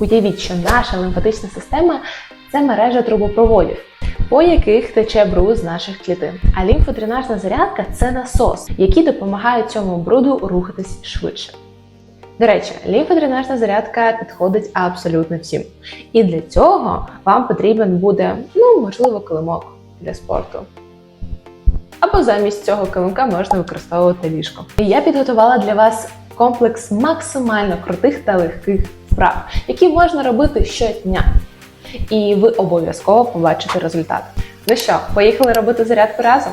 Уявіть, що наша лімфатична система це мережа трубопроводів, по яких тече бруд з наших клітин. А лімфодренажна зарядка це насос, який допомагає цьому бруду рухатись швидше. До речі, лімфодренажна зарядка підходить абсолютно всім. І для цього вам потрібен буде, ну, можливо, килимок для спорту. Або замість цього килимка можна використовувати ліжко. Я підготувала для вас комплекс максимально крутих та легких вправ, які можна робити щодня. І ви обов'язково побачите результат. Ну що, поїхали робити зарядку разом?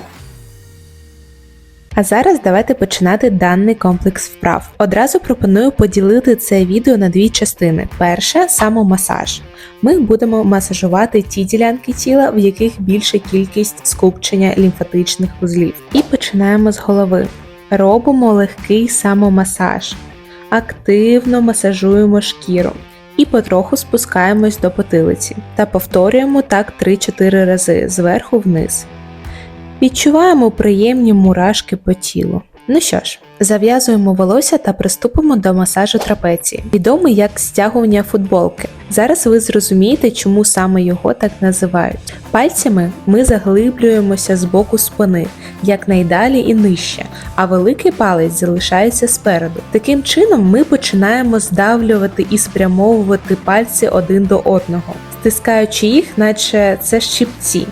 А зараз давайте починати даний комплекс вправ. Одразу пропоную поділити це відео на дві частини. Перша самомасаж. Ми будемо масажувати ті ділянки тіла, в яких більша кількість скупчення лімфатичних вузлів. І починаємо з голови. Робимо легкий самомасаж. Активно масажуємо шкіру. І потроху спускаємось до потилиці та повторюємо так 3-4 рази зверху вниз. Відчуваємо приємні мурашки по тілу. Ну що ж, зав'язуємо волосся та приступимо до масажу трапеції, відомий як стягування футболки. Зараз ви зрозумієте, чому саме його так називають. Пальцями ми заглиблюємося з боку спини, якнайдалі і нижче, а великий палець залишається спереду. Таким чином ми починаємо здавлювати і спрямовувати пальці один до одного, стискаючи їх, наче це щипці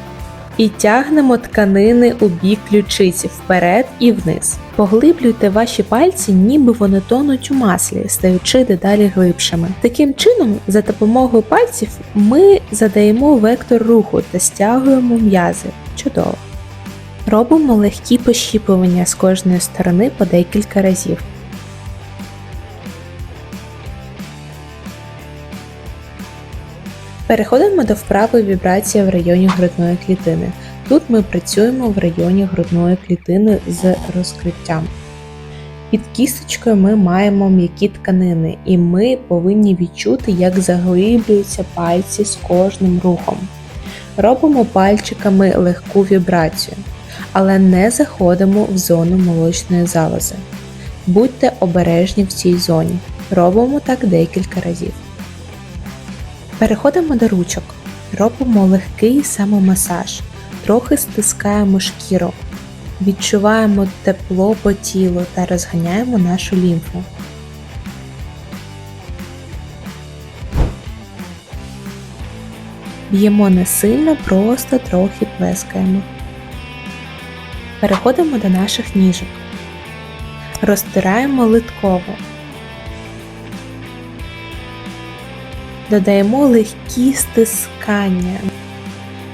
і тягнемо тканини у бік ключиці вперед і вниз. Поглиблюйте ваші пальці, ніби вони тонуть у маслі, стаючи дедалі глибшими. Таким чином, за допомогою пальців ми задаємо вектор руху та стягуємо м'язи. Чудово! Робимо легкі пощіпування з кожної сторони по декілька разів. Переходимо до вправи вібрація в районі грудної клітини. Тут ми працюємо в районі грудної клітини з розкриттям. Під кісточкою ми маємо м'які тканини, і ми повинні відчути, як заглиблюються пальці з кожним рухом. Робимо пальчиками легку вібрацію, але не заходимо в зону молочної залози. Будьте обережні в цій зоні. Робимо так декілька разів. Переходимо до ручок. Робимо легкий самомасаж. Трохи стискаємо шкіру. Відчуваємо тепло по тілу та розганяємо нашу лімфу. Б'ємо не сильно, просто трохи плескаємо. Переходимо до наших ніжок. Розтираємо литково. Додаємо легкі стискання.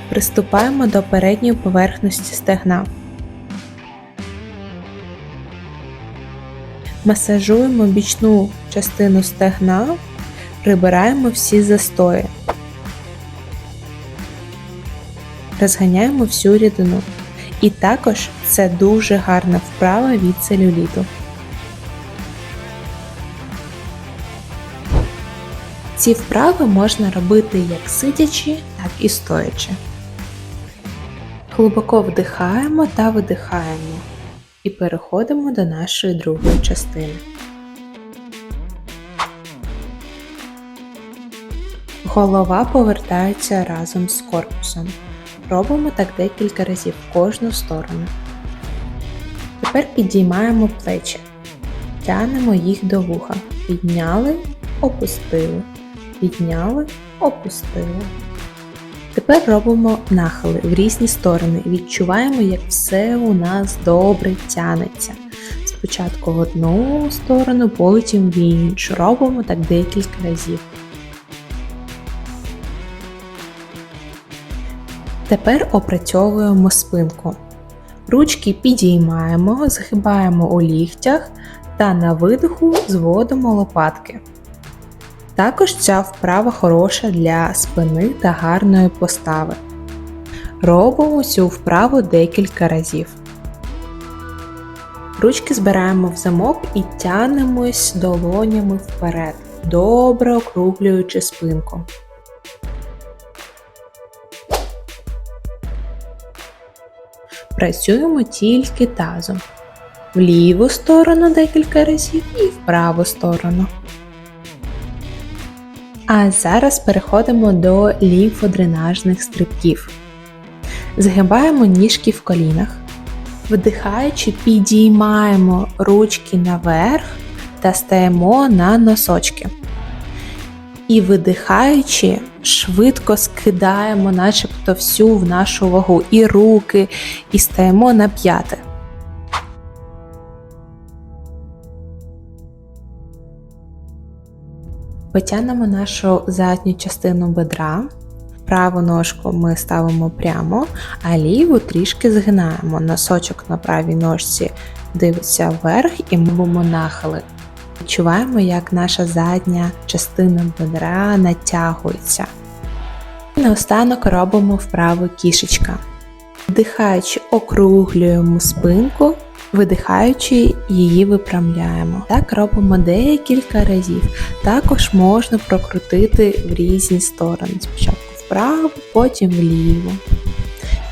Приступаємо до передньої поверхності стегна. Масажуємо бічну частину стегна, прибираємо всі застої. Розганяємо всю рідину. І також це дуже гарна вправа від целюліту. Ці вправи можна робити як сидячи, так і стоячи. Глибоко вдихаємо та видихаємо і переходимо до нашої другої частини. Голова повертається разом з корпусом. Робимо так декілька разів в кожну сторону. Тепер підіймаємо плечі, тянемо їх до вуха. Підняли, опустили підняли, опустили. Тепер робимо нахили в різні сторони. Відчуваємо, як все у нас добре тянеться. Спочатку в одну сторону, потім в іншу. Робимо так декілька разів. Тепер опрацьовуємо спинку. Ручки підіймаємо, згибаємо у ліктях та на видиху зводимо лопатки. Також ця вправа хороша для спини та гарної постави. Робимо цю вправу декілька разів. Ручки збираємо в замок і тянемось долонями вперед, добре округлюючи спинку. Працюємо тільки тазом. В ліву сторону декілька разів і в праву сторону. А зараз переходимо до лімфодренажних стрибків. Згибаємо ніжки в колінах. Вдихаючи, підіймаємо ручки наверх та стаємо на носочки. І видихаючи, швидко скидаємо начебто всю в нашу вагу і руки, і стаємо на п'яти. Потягнемо нашу задню частину бедра. Праву ножку ми ставимо прямо, а ліву трішки згинаємо. Носочок на правій ножці дивиться вверх і ми робимо нахили. Відчуваємо, як наша задня частина бедра натягується. І наостанок робимо вправу кішечка. Вдихаючи, округлюємо спинку, видихаючи, її випрямляємо. Так робимо декілька разів. Також можна прокрутити в різні сторони. Спочатку вправо, потім вліво.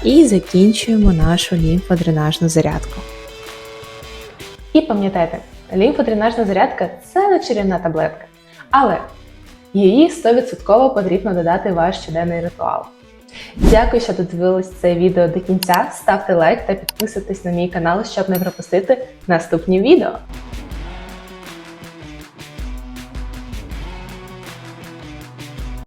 І закінчуємо нашу лімфодренажну зарядку. І пам'ятайте, лімфодренажна зарядка це не чарівна таблетка. Але її 100% потрібно додати в ваш щоденний ритуал. Дякую, що додивились це відео до кінця. Ставте лайк та підписуйтесь на мій канал, щоб не пропустити наступні відео.